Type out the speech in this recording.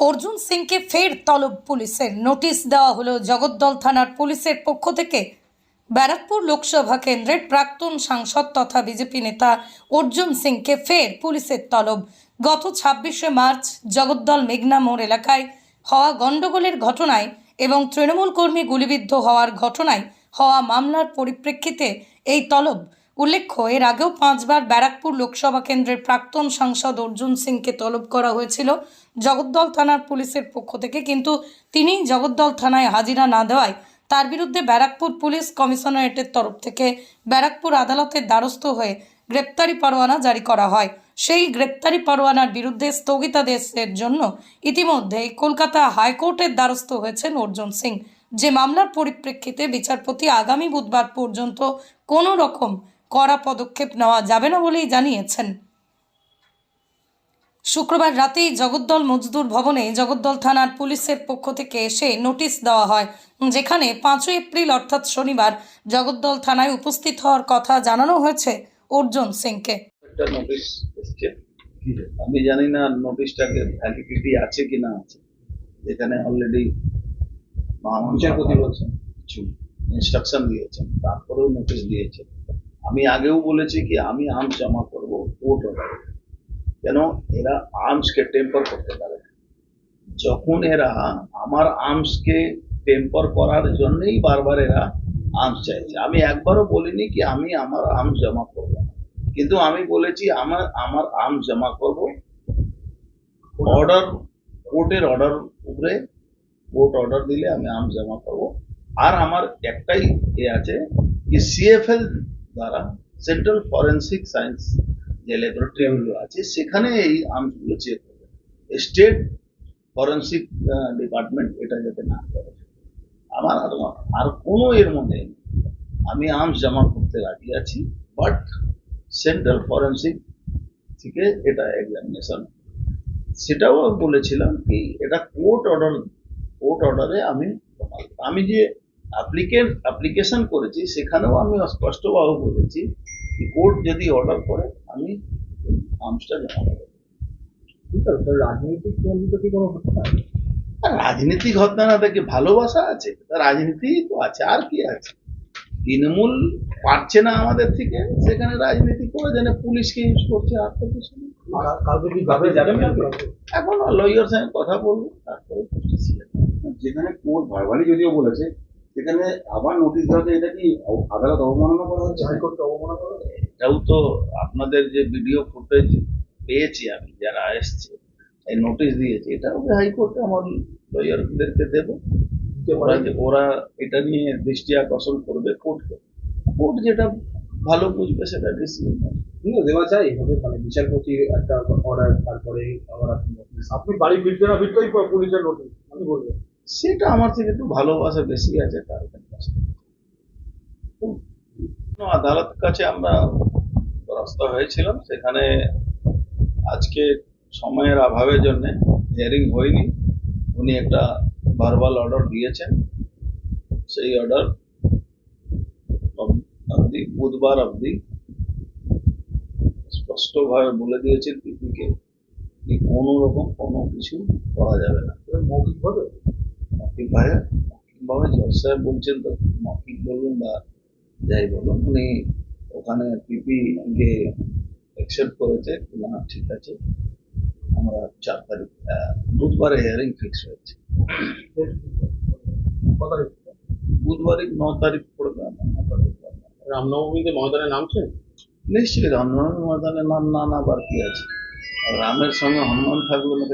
অর্জুন সিংকে ফের তলব পুলিশের নোটিশ দেওয়া হলো জগদ্দল থানার পুলিশের পক্ষ থেকে। ব্যারাকপুর লোকসভা কেন্দ্রের প্রাক্তন সাংসদ তথা বিজেপি নেতা অর্জুন সিংকে ফের পুলিশের তলব। গত ছাব্বিশে মার্চ জগদ্দল মেঘনা মোড় এলাকায় হওয়া গণ্ডগোলের ঘটনায় এবং তৃণমূল কর্মী গুলিবিদ্ধ হওয়ার ঘটনায় হওয়া মামলার পরিপ্রেক্ষিতে এই তলব উল্লেখ্য, এর আগেও পাঁচবার ব্যারাকপুর লোকসভা কেন্দ্রের প্রাক্তন সাংসদ অর্জুন সিংকে তলব করা হয়েছিল জগদ্দল থানার পুলিশের পক্ষ থেকে, কিন্তু তিনি জগদ্দল থানায় হাজিরা না দেওয়ায় তার বিরুদ্ধে ব্যারাকপুর পুলিশ কমিশনারেটের তরফ থেকে ব্যারাকপুর আদালতের দ্বারস্থ হয়ে গ্রেপ্তারি পরোয়ানা জারি করা হয়। সেই গ্রেপ্তারি পরোয়ানার বিরুদ্ধে স্থগিতাদেশের জন্য ইতিমধ্যেই কলকাতা হাইকোর্টের দ্বারস্থ হয়েছেন অর্জুন সিং। যে মামলার পরিপ্রেক্ষিতে বিচারপতি আগামী বুধবার পর্যন্ত কোনো রকম কড়া পদক্ষেপ নেওয়া যাবে না বলেই জানিয়েছেন। শুক্রবার রাতেই জগদ্দল মজদুর ভবনে জগদ্দল থানার পুলিশের পক্ষ থেকে এসে নোটিশ দেওয়া হয় যেখানে পাঁচই এপ্রিল অর্থাৎ শনিবার জগদ্দল থানায় উপস্থিত হওয়ার কথা জানানো হয়েছে অর্জুন সিংকে। একটা নোটিশ এসছে। আমি জানি না নোটিশটাকে ভ্যালিডিটি আছে কি না আছে। যেখানে অলরেডি বিচারপতি বলছেন কিছু ইনস্ট্রাকশন দিয়েছেন তারপরেও নোটিশ দিয়েছে আমি আগেও বলেছি কি, আমি আর্মস জমা করব কোর্ট অর্ডারে কেন? এরা আর্মসকে টেম্পার করতে পারে। যখন এরা আমার আর্মসকে টেম্পার করার জন্যই বারবার এরা আর্মস চাইছে। আমি একবারও বলিনি কি, আমি আমার আর্মস জমা করব কিন্তু আমি বলেছি, আমার আমার আর্মস জমা করব। অর্ডার কোর্টের অর্ডার উপরে কোর্ট অর্ডার দিলে আমি আর্মস জমা করব। আর আমার একটাই এ আছে কি সিএফএল দ্বারা সেন্ট্রাল ফরেন্সিক সায়েন্স যে ল্যাবরেটরিগুলো আছে, সেখানে এই আর্মসগুলো চেক করবে। স্টেট ফরেন্সিক ডিপার্টমেন্ট এটা যাতে না করে। আমার আর আর কোনো এর মধ্যে আমি আর্মস জমা করতে রাজি আছি বাট সেন্ট্রাল ফরেন্সিক থেকে এটা এক্সামিনেশন সেটাও বলেছিলাম কি, এটা কোর্ট অর্ডার কোর্ট অর্ডারে আমি আমি যে অ্যাপ্লিকেন্ট অ্যাপ্লিকেশন করেছি সেখানেও আমি স্পষ্টভাবে বলেছি কোর্ট যদি অর্ডার করে আমি আর্মসটা বুঝতে রাজনৈতিক প্রণোদিত কি কোনো ঘটনা আর রাজনীতি ঘটনা থেকে ভালোবাসা আছে রাজনীতি তো আছে আর কি আছে? তৃণমূল পারছে না আমাদের থেকে সেখানে রাজনীতি করে যেন পুলিশকে ইউজ করছে আর তো কিছু এখন লয়ার সঙ্গে কথা বলব তারপরে যেখানে কোর্ট ভারবালি যদিও বলেছে সেখানে আবার নোটিশ দেওয়াতে এটা কি আদালত অবমাননা করা হচ্ছে? হাইকোর্টকে অবমাননা করা? এটাও তো আপনাদের যে ভিডিও ফুটেজ পেয়েছি আমি যারা এসছে এই নোটিশ দিয়েছে এটাও হাইকোর্টে আমার লয়ারদেরকে দেবো? ওরা যে ওরা এটা নিয়ে দৃষ্টি আকর্ষণ করবে কোর্টকে কোর্ট যেটা ভালো বুঝবে সেটা ডিসিশন কিন্তু দেওয়া যায় এভাবে মানে বিচারপতির একটা অর্ডার তারপরে আবার আপনি আপনি বাড়ি ফিরতে না ফিরতেই পুলিশের নোটিশ আমি বলব। সেটা আমার থেকে একটু ভালোবাসা বেশি আছে, তার আদালত কাছে আমরা রাস্তা হয়েছিলাম, সেখানে আজকে সময়ের অভাবের জন্য হিয়ারিং হয়নি। উনি একটা ভার্বাল অর্ডার দিয়েছেন। সেই অর্ডার অবধি, বুধবার অবধি স্পষ্টভাবে বলে দিয়েছে পিপিকে কোনো রকম কোনো কিছু করা যাবে না। মৌখিকভাবে মৌখিক ভাবে জজ সাহেব বলছেন তো মৌখিক বলুন বা যাই বলুন উনি ওখানে পিপি কে অ্যাকসেপ্ট করেছে না ঠিক আছে আমরা চার তারিখ বুধবারে হিয়ারিং ফিক্স হয়েছে বুধবারে ন তারিখ পড়বে। রামনবমীতে ময়দানে নামছেন নিশ্চয়ই হনুমান ময়দানে নাম না না বার কি আছে রামের সঙ্গে হনুমান থাকলে না?